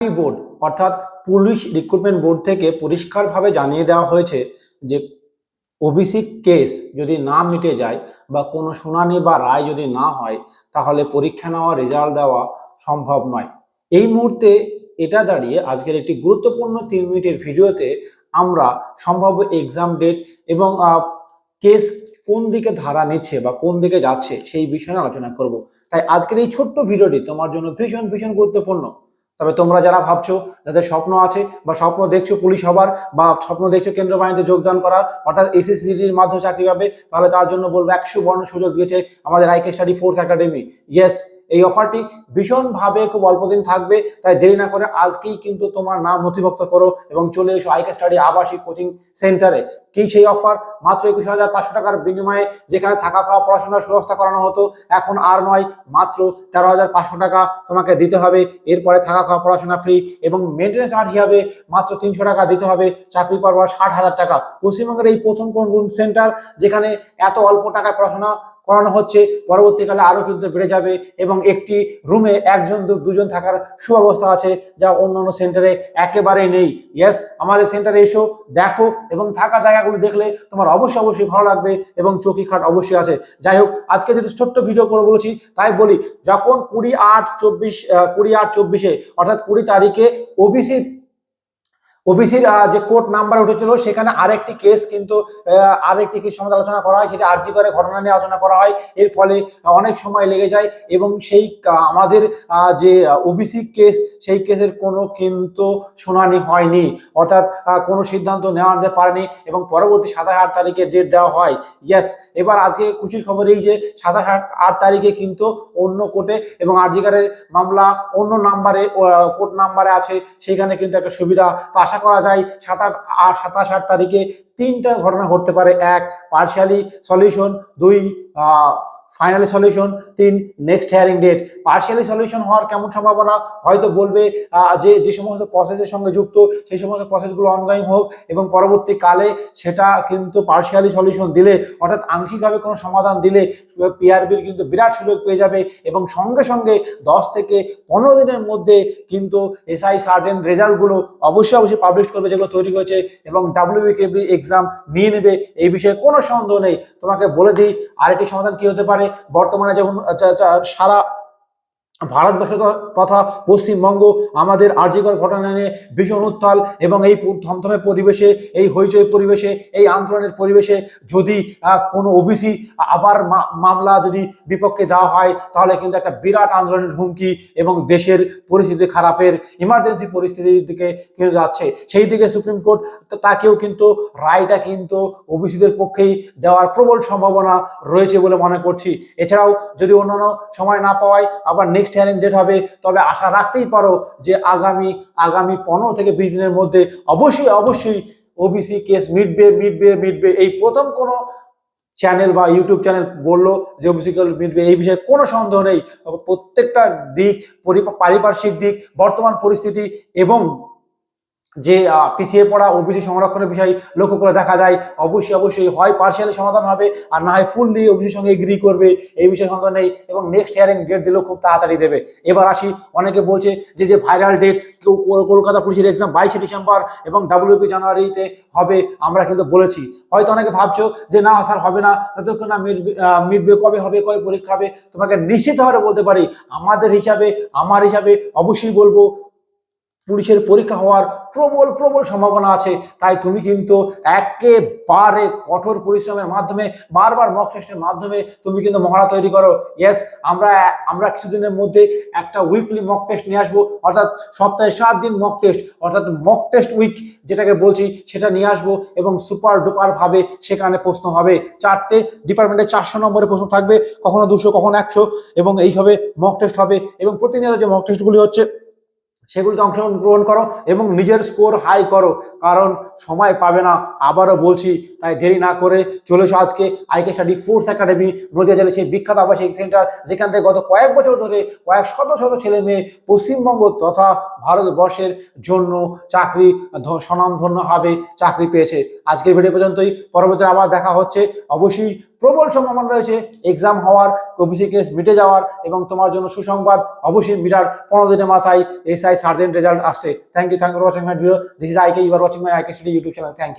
Board অর্থাৎ police recruitment board থেকে পরিষ্কারভাবে জানিয়ে দেওয়া হয়েছে যে ওবিসি কেস যদি না মিটে যায় বা কোনো শুনানি বা রায় যদি না হয়, তাহলে পরীক্ষা নেওয়া রেজাল্ট দেওয়া সম্ভব নয়। এই মুহূর্তে এটা দাঁড়িয়ে আজকের একটি গুরুত্বপূর্ণ তিন মিনিটের ভিডিওতে আমরা সম্ভাব্য এক্সাম ডেট এবং কেস কোন দিকে ধারা নিচ্ছে বা কোন দিকে যাচ্ছে সেই বিষয়ে আলোচনা করব। তাই আজকের এই ছোট্ট ভিডিওটি তোমার জন্য ভীষণ ভীষণ গুরুত্বপূর্ণ। তবে তোমরা যারা ভাবছ যাদের স্বপ্ন আছে বা স্বপ্ন দেখছ পুলিশ হবার বা স্বপ্ন দেখছ কেন্দ্র বাহিনীতে যোগদান করার, অর্থাৎ এসএসসিটির মাধ্যমে চাকরি পাবে, তাহলে তার জন্য বলব একশো বর্ণ সুযোগ দিয়েছে আমাদের IK study force academy. Yes এই অফারটি ভীষণভাবে খুব অল্প দিন থাকবে, তাই দেরি না করে আজকেই কিন্তু তোমার নাম নথিভুক্ত করো এবং চলে এসো আইকে স্টাডি আবাসিক কোচিং সেন্টারে। কি সেই অফার? মাত্র একুশ হাজার পাঁচশো টাকার বিনিময়ে যেখানে থাকা খাওয়া, পড়াশোনার সুব্যবস্থা করানো হতো, এখন আর নয়, মাত্র তেরো হাজার পাঁচশো টাকা তোমাকে দিতে হবে। এরপরে থাকা খাওয়া, পড়াশোনা ফ্রি এবং মেনটেন্স চার্জ হিসাবে মাত্র তিনশো টাকা দিতে হবে। চাকরি পাওয়ার ষাট হাজার টাকা। পশ্চিমবঙ্গের এই প্রথম কোন সেন্টার যেখানে এত অল্প টাকায় পড়াশোনা করানো হচ্ছে, পরবর্তীকালে আরও কিন্তু বেড়ে যাবে এবং একটি রুমে একজন দুজন থাকার সুব্যবস্থা আছে যা অন্যান্য সেন্টারে একেবারেই নেই। ইয়েস আমাদের সেন্টারে এসো, দেখো এবং থাকা জায়গাগুলো দেখলে তোমার অবশ্যই অবশ্যই ভালো লাগবে এবং চৌকি খাট অবশ্যই আছে। যাই হোক, আজকে যেটা ছোট্ট ভিডিও করে বলেছি, তাই বলি, যখন কুড়ি আট চব্বিশ কুড়ি আট চব্বিশে, অর্থাৎ কুড়ি তারিখে ওবিসি ওবিসির যে কোর্ট নাম্বার উঠেছিল, সেখানে আরেকটি কেস কিন্তু আরেকটি কেস সম্বন্ধে আলোচনা করা হয়, সেটা আর্জি করে ঘটনা নিয়ে আলোচনা করা হয়। এর ফলে অনেক সময় লেগে যায় এবং সেই আমাদের যে ওবিসি কেস, সেই কেসের কোনো কিন্তু শুনানি হয়নি। অর্থাৎ কোনো সিদ্ধান্ত নেওয়া যেতে পারেনি এবং পরবর্তী সাতাশ আট তারিখে ডেট দেওয়া হয়। ইয়াস এবার আজকে খুশির খবর এই যে, সাতাশ আট আট তারিখে কিন্তু অন্য কোর্টে এবং আর্জিকারের মামলা অন্য নাম্বারে কোর্ট নাম্বারে আছে, সেখানে কিন্তু একটা সুবিধা। তো আশা করা যায় সাত আট, সাতাশ আট তারিখে তিনটা ঘটনা ঘটতে পারে। এক পার্শিয়ালি সলিউশন দুই ফাইনালি সলিউশন তিন next hearing date partially solution হওয়ার কেমন সম্ভাবনা? হয়তো বলবে যে যে সমস্ত প্রসেসের সঙ্গে যুক্ত, সেই সমস্ত প্রসেসগুলো অনলাইন হোক এবং পরবর্তীকালে সেটা কিন্তু পার্শিয়ালি সলিউশন দিলে, অর্থাৎ আংশিকভাবে কোনো সমাধান দিলে পিআরবির কিন্তু বিরাট সুযোগ পেয়ে যাবে এবং সঙ্গে সঙ্গে দশ থেকে পনেরো দিনের মধ্যে কিন্তু এসআই সার্জেন্ট রেজাল্টগুলো অবশ্যই অবশ্যই পাবলিশ করবে, যেগুলো তৈরি হয়েছে এবং ডাব্লিউবিকেবি এক্সাম নিয়ে নেবে, এই বিষয়ে কোনো সন্দেহ নেই। তোমাকে বলে দিই, আরেকটি সমাধান কি হতে পারে? বর্তমানে যেমন সারা ভারতবর্ষ তথা পশ্চিমবঙ্গ, আমাদের আর্যিকর ঘটনা নিয়ে ভীষণ উত্তাল এবং এই থমথমে পরিবেশে, এই হইচই পরিবেশে, এই আন্দোলনের পরিবেশে যদি কোনো ওবিসি আবার মামলা যদি বিপক্ষে দেওয়া হয়, তাহলে কিন্তু একটা বিরাট আন্দোলনের হুমকি এবং দেশের পরিস্থিতি খারাপের ইমার্জেন্সি পরিস্থিতির দিকে কিন্তু যাচ্ছে। সেই দিকে সুপ্রিম কোর্ট তাকেও কিন্তু রায়টা কিন্তু ওবিসিদের পক্ষেই দেওয়ার প্রবল সম্ভাবনা রয়েছে বলে মনে করছি। এছাড়াও যদি অন্যান্য সময় না পাওয়ায় আবার নেক্সট হিয়ারিং ডেট হবে। তবে আশা রাখতেই পারো যে আগামী আগামী পনেরো থেকে বিশ দিনের মধ্যে অবশ্যই অবশ্যই ওবিসি কেস মিটবে মিটবে মিটবে। এই প্রথম কোনো চ্যানেল বা ইউটিউব চ্যানেল বলল যে কেস মিটবে, এই বিষয়ে কোনো সন্দেহ নেই। প্রত্যেকটা দিক পরি- পারিপার্শ্বিক দিক, বর্তমান পরিস্থিতি এবং যে পিছিয়ে পড়া ওবিসি সংরক্ষণের বিষয় লক্ষ্য করে দেখা যায় অবশ্যই অবশ্যই হয় পার্শিয়ালি সমাধান হবে আর না হয় ফুললি ওবিসির সঙ্গে এগ্রি করবে এই বিষয়ে সন্দেহ নেই এবং নেক্সট হিয়ারিং ডেট দিলেও খুব তাড়াতাড়ি দেবে। এবার আসি অনেকে বলছে যে যে ভাইরাল ডেট কেউ কলকাতা পুলিশের এক্সাম বাইশে ডিসেম্বর এবং ডাব্লিউপি জানুয়ারিতে হবে আমরা কিন্তু বলেছি। হয়তো অনেকে ভাবছ যে না স্যার হবে না যতক্ষণ না আহ, মিটবে কবে হবে কবে পরীক্ষা হবে? তোমাকে নিশ্চিতভাবে বলতে পারি আমাদের হিসাবে আমার হিসাবে অবশ্যই বলব পুলিশের পরীক্ষা হওয়ার প্রবল প্রবল সম্ভাবনা আছে। তাই তুমি কিন্তু একেবারে কঠোর পরিশ্রমের মাধ্যমে, বারবার মক টেস্টের মাধ্যমে তুমি কিন্তু মহড়া তৈরি করো। ইয়েস আমরা আমরা কিছুদিনের মধ্যে একটা উইকলি মক টেস্ট নিয়ে আসব, অর্থাৎ সপ্তাহে সাত দিন মক টেস্ট অর্থাৎ মক টেস্ট উইক যেটাকে বলছি, সেটা নিয়ে আসব এবং সুপার ডুপার ভাবে সেখানে প্রশ্ন হবে। চারটে ডিপার্টমেন্টে চারশো নম্বরের প্রশ্ন থাকবে, কখনো দুশো, কখনো একশো, এবং এইভাবে মক টেস্ট হবে। এবং প্রতিনিয়ত যে মক টেস্টগুলি হচ্ছে সেগুলিতে অংশগ্রহণ করো এবং নিজের স্কোর হাই করো। কারণ সময় পাবে না। আবারও বলছি, তাই দেরি না করে চলে এসো আজকে IK study force academy Nadia জেলার সেই বিখ্যাত আবাসিক সেন্টার যেখান থেকে গত কয়েক বছর ধরে কয়েক শত শত ছেলে মেয়ে পশ্চিমবঙ্গ তথা ভারতবর্ষের জন্য চাকরি ধ- স্বনামধন্য হবে চাকরি পেয়েছে। আজকের ভিডিও পর্যন্তই। পরবর্তী আবার দেখা হচ্ছে। অবশ্যই প্রবল সম্ভাবনা রয়েছে এক্সাম হওয়ার কবিসি কেস মিটে যাওয়ার এবং তোমার জন্য সুসংবাদ অবশ্যই মিটার পনেরো দিনের মাথায় এসআই সার্জেন্ট রেজাল্ট আসছে। Thank you thank you watching my video this is IK you are watching my IK city YouTube channel thank you